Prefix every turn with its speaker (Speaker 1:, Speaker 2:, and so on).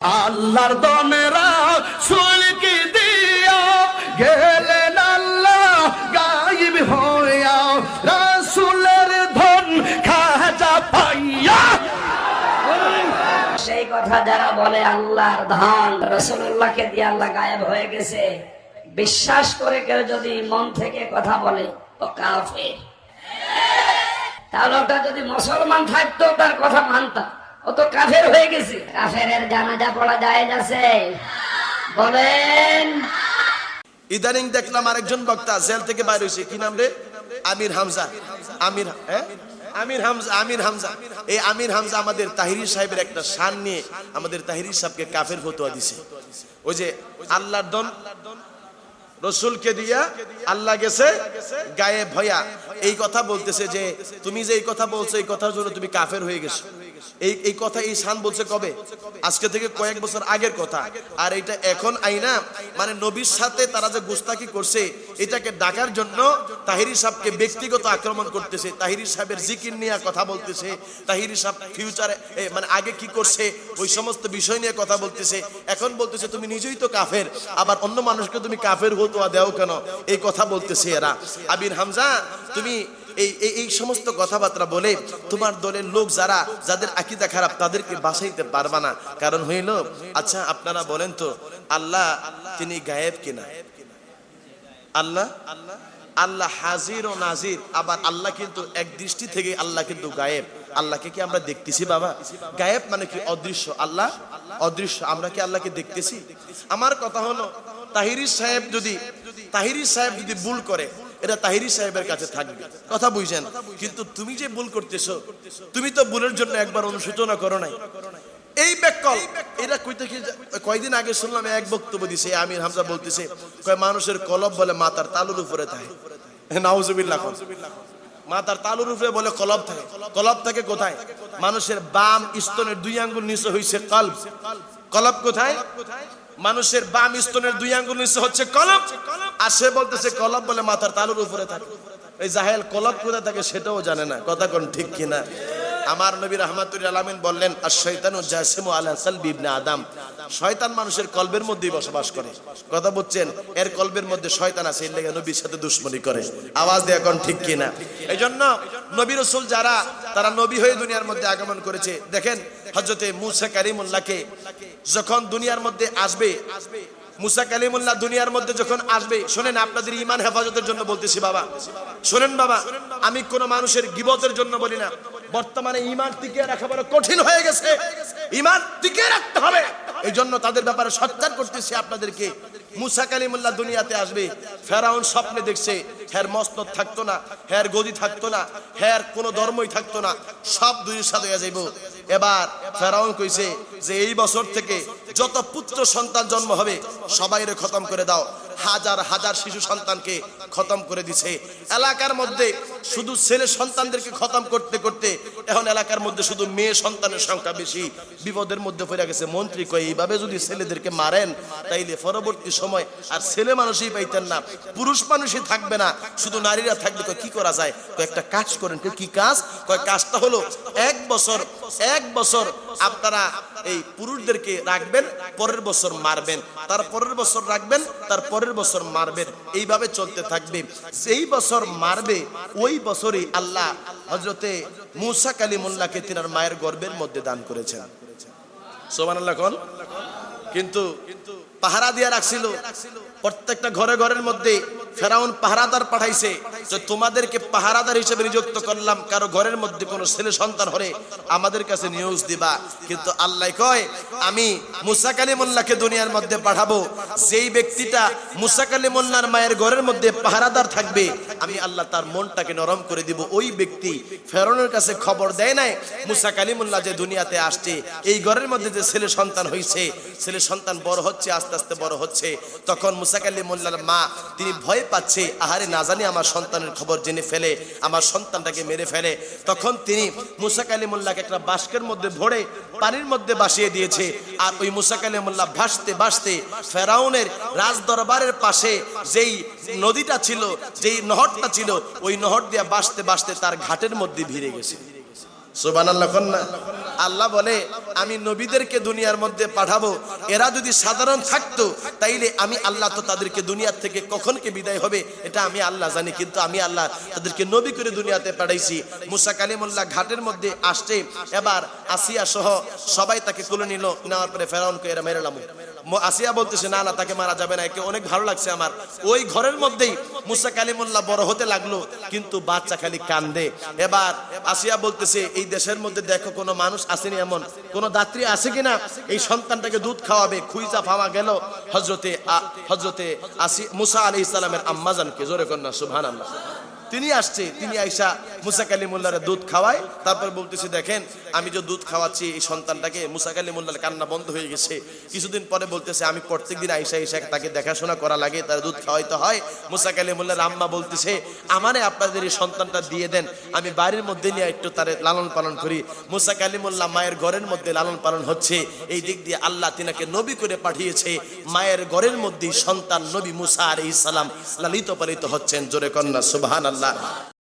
Speaker 1: আল্লাহর দনেরা সুলকি দিয়া গেলেন আল্লাহ গাইব হইয়া, রাসূলের ধন খাজা পাইয়া।
Speaker 2: সেই কথা যারা বলে আল্লাহর ধান রসুল্লাহকে দিয়ে আল্লাহ গায়েব হয়ে গেছে, বিশ্বাস করে কেউ যদি মন থেকে কথা বলে তো কাফের। তাহলে ওটা যদি মুসলমান থাকতো তার কথা মানতাম। ও তো কাফের হয়ে গেছে। কাফের জানাজা পড়া যায় আছে বলেন।
Speaker 3: ইদানিং দেখলাম আরেকজন বক্তা জেল থেকে বাইরে হয়েছে কি নাম রে? আমির হামজা। আমির হ্যাঁ? আমির হামজা আমির হামজা। এই আমির হামজা আমাদের তাহিরি সাহেবের একটা শান নিয়ে আমাদের তাহিরি সাহেবকে কাফের ফতোয়া দিছে। ওই যে আল্লাহর দন রসুলকে দিয়া আল্লাহ গেছে গায়ে ভয়া এই কথা বলতেছে যে, তুমি যে এই কথা বলছো, এই কথার জন্য তুমি কাফের হয়ে গেছো। এই এই কথা, এই শান বলছে কবে? আজকে থেকে কয়েক বছর আগের কথা। আর এটা এখন আইনা মানে নবীর সাথে তারা যে গুস্তাকি করছে, এটাকে ডাকার জন্য তাহিরি সাহেবকে ব্যক্তিগত আক্রমণ করতেছে। তাহিরি সাহেবের জিকির নিয়ে কথা বলতেছে। তাহিরি সাহেব ফিউচারে মানে আগে কি করছে, ওই সমস্ত বিষয় নিয়ে কথা বলতেছে। এখন বলতেছে, তুমি নিজেই তো কাফের, আবার অন্য মানুষকে তুমি কাফের হতোয়া দেও কেন? এই কথা বলতেছে এরা। আবির হামজা, তুমি এই এই সমস্ত কথাবার্তা বলে তোমার দলের লোক যারা, যাদের আকিদা খারাপ, তাদেরকে বাসাইতে পারবা না। কারণ হইল আচ্ছা আপনারা বলেন তো, আল্লাহ তিনি গায়েব কিনা? আল্লাহ? আল্লাহ হাজির ও নাজির, আবার আল্লাহ কিন্তু এক দৃষ্টি থেকে আল্লাহ কিন্তু গায়েব। আল্লাহকে কি আমরা দেখতেছি বাবা? গায়েব মানে কি অদৃশ্য? আল্লাহ? অদৃশ্য। আমরা কি আল্লাহকে দেখতেছি? আমার কথা হলো, তাহিরি সাহেব যদি, তাহিরি সাহেব যদি ভুল করে এটা তাহিরি সাহেবের কাছে থাকবে। কথা বুঝছেন কিন্তু তুমি যে ভুল করতেছো, তুমি তো ভুলের জন্য একবার অনুশোচনা করো নাই। এই ব্যাকল এটা কই থেকে কয়দিন আগে শুনলাম এক বক্তব্য দিছে, আমির হামজা বলতেছে, কয় মানুষের কলব বলে মাথার তালুর উপরে থাকে। নাউজুবিল্লাহ মাথার তালুর উপরে বলে কলব থাকে। কলব থাকে কোথায়? মানুষের বাম স্তনের দুই আঙ্গুল নিচে হইছে কলব। কলব কোথায়? মানুষের বাম স্তনের দুই আঙ্গুল নিচে হচ্ছে কলব আর সে বলতেছে কলব বলে মাথার তালুর উপরে থাকে। এই জাহেল কলব কোথায় থাকে সেটাও জানে না, কথা কোন ঠিক কিনা? আমার নবী রহমাতুল আলামিন বললেন আর শয়তান জাসিমু আলা সালবি ইবনে আদম। শয়তান মানুষের কলবের মধ্যেই বসবাস করে। কথা বলছেন এর কলবের মধ্যে শয়তান আছে, এর লেগে নবীর সাথে দুশ্মনী করে। আওয়াজ দিয়ে এখন ঠিক কিনা? এই জন্য নবী রসুল যারা, তারা নবী হয়ে দুনিয়ার মধ্যে আগমন করেছে। দেখেন হজরতে মুসা কারিমুল্লাহকে যখন দুনিয়ার মধ্যে আসবে, মুসা কালিমুল্লাহ দুনিয়ার মধ্যে যখন আসবে, শোনেন আপনাদের ইমান হেফাজতের জন্য বলতেছি বাবা। শোনেন বাবা, আমি কোন মানুষের গিবতের জন্য বলি না। বর্তমানে ইমান টিকে রাখা বড় কঠিন হয়ে গেছে। ইমান টিকে রাখতে হবে। এই জন্য তাদের ব্যাপারে সৎকার করতেছি আপনাদেরকে। মুসা কালিমুল্লাহ দুনিয়াতে আসবে, ফেরাউন স্বপ্নে দেখছে হ্যার মসনদ থাকতো না হ্যার গদি থাকতো না হ্যার কোনো ধর্মই থাকতো না, সব দুই সাথে যাইব। এবার ফেরাউন কইছে যে এই বছর থেকে যত পুত্র সন্তান জন্ম হবে, সবাইরে খতম করে দাও। হাজার হাজার শিশু সন্তানকে খতম করে দিছে। এলাকার মধ্যে শুধু ছেলে সন্তানদেরকে খতম করতে করতে এখন এলাকার মধ্যে শুধু মেয়ে সন্তানের সংখ্যা বেশি। বিপদের মধ্যে পড়ে গেছে। মন্ত্রী কয়, এইভাবে যদি ছেলেদেরকে মারেন, তাইলে পরবর্তী সময় আর ছেলে মানুষই পাইতেন না। পুরুষ মানুষই থাকবে না। শুধু নারীরা থাকবে। কি করা যায়? কয়, একটা কাজ করেন। কি কাজ? কয়, কাজটা হলো এক বছর এক বছর আপনারা এই পুরুষদেরকে রাখবেন, পরের বছর মারবেন। তার পরের বছর রাখবেন, তার পরের বছর মারবেন। এইভাবে চলতে থাকবে। যেই বছর মারবে, ওই বছরই আল্লাহ হজরতে মুসা কালিমুল্লাহকে তিনার মায়ের গর্বের মধ্যে দান করেছেন। সোমান আল্লাহ কন? কিন্তু পাহারা দিয়া রাখছিল। প্রত্যেকটা ঘরে ঘরের মধ্যে ফেরাউন পাহারাদার পাঠাইছে। যে তোমাদেরকে পাহারাদার হিসেবে নিযুক্ত করলাম, কারও ঘরের মধ্যে কোনো ছেলে সন্তান হলে আমাদের কাছে নিউজ দিবা। কিন্তু আল্লাহ কয়, আমি মুসা কালিমুল্লাহকে দুনিয়ার মধ্যে পাঠাবো। যেই ব্যক্তিটা মুসা কালিমুল্লাহর মায়ের ঘরের মধ্যে পাহারাদার থাকবে, আমি আল্লাহ তার মনটাকে নরম করে দিব। ওই ব্যক্তি ফেরাউনের কাছে খবর দেয় নাই, মুসা কালিমুল্লাহ যে দুনিয়াতে আসছে, এই ঘরের মধ্যে যে ছেলে সন্তান হয়েছে ছেলে সন্তান বড় হচ্ছে, আস্তে আস্তে বড় হচ্ছে। তখন মুসা কালিমুল্লাহর মা, তিনি ভয় পাচ্ছে, আহারে না জানি আমার সন্তানের খবর জেনে ফেলে, আমার সন্তানটাকে মেরে ফেলে। তখন তিনি মুসা কালিমুল্লাহকে একটা বাস্কের মধ্যে ভরে পানির মধ্যে বাসিয়ে দিয়েছে। আর ওই মুসা কালিমুল্লাহ ভাসতে ভাসতে ফেরাউনের রাজ দরবারের পাশে যেই নদীটা ছিল, যেই নহরটা ছিল, ওই নহর দিয়া বাসতে বাসতে তার ঘাটের মধ্যে ভিড়ে গেছে। সুবান আল্লাহ না আল্লাহ বলে, আমি নবীদেরকে দুনিয়ার মধ্যে পাঠাবো। এরা যদি সাধারণ থাকতো, তাইলে আমি আল্লাহ তো তাদেরকে দুনিয়ার থেকে কখন কে বিদায় হবে, এটা আমি আল্লাহ জানি, কিন্তু আমি আল্লাহ তাদেরকে নবী করে দুনিয়াতে পাঠাইছি। মুসা কালিমুল্লাহ ঘাটের মধ্যে আসছে, এবার আসিয়া সহ সবাই তাকে তুলে নিল, নেওয়ার পরে ফেরাউনকে এরা মেরে আসিয়া বলতেছে, না না, তাকে মারা যাবে না, একে অনেক ভালো লাগছে আমার। ওই ঘরের মধ্যেই মুসা কালিমুল্লাহ বড় হতে লাগল, কিন্তু বাচ্চা খালি কান্দে। এবার আসিয়া বলতেছে, এই দেশের মধ্যে দেখো, কোনো মানুষ আসেনি এমন। কোনো দাত্রী আছে কিনা? এই সন্তানটাকে দুধ খাওয়াবে খুইজা ফাওয়া গেল হজরতে হজরতে আসি মুসা আলী ইসলামের আম্মাজানকে জোরে কন্যা সুবহান আল্লাহ তিনি আসছে, তিনি আইসা মুসা কালিমুল্লার দুধ খাওয়ায়, তারপর বলতেছে, দেখেন, আমি যে দুধ খাওয়াচ্ছি, এই সন্তানটাকে মুসা কালিমুল্লার কান্না বন্ধ হয়ে গেছে। কিছুদিন পরে বলতেছে, আমি প্রত্যেকদিন আইসা আইসা তাকে দেখাশোনা করা লাগে, তার দুধ খাওয়াইতে হয়। মুসা কালিমুল্লার আম্মা বলতেছে, আমারে আপনাদের এই সন্তানটা দিয়ে দেন, আমি বাড়ির মধ্যে নিয়ে একটু তার লালন পালন করি। মুসা কালিমুল্লাহ মায়ের ঘরের মধ্যে লালন পালন হচ্ছে, এই দিক দিয়ে আল্লাহ তিনাকে নবী করে পাঠিয়েছে, মায়ের ঘরের মধ্যেই সন্তান নবী মুসা আলাইহিস সালাম লালিত পালিত হচ্ছেন, জোরে কন্যা সুবহান আল্লাহ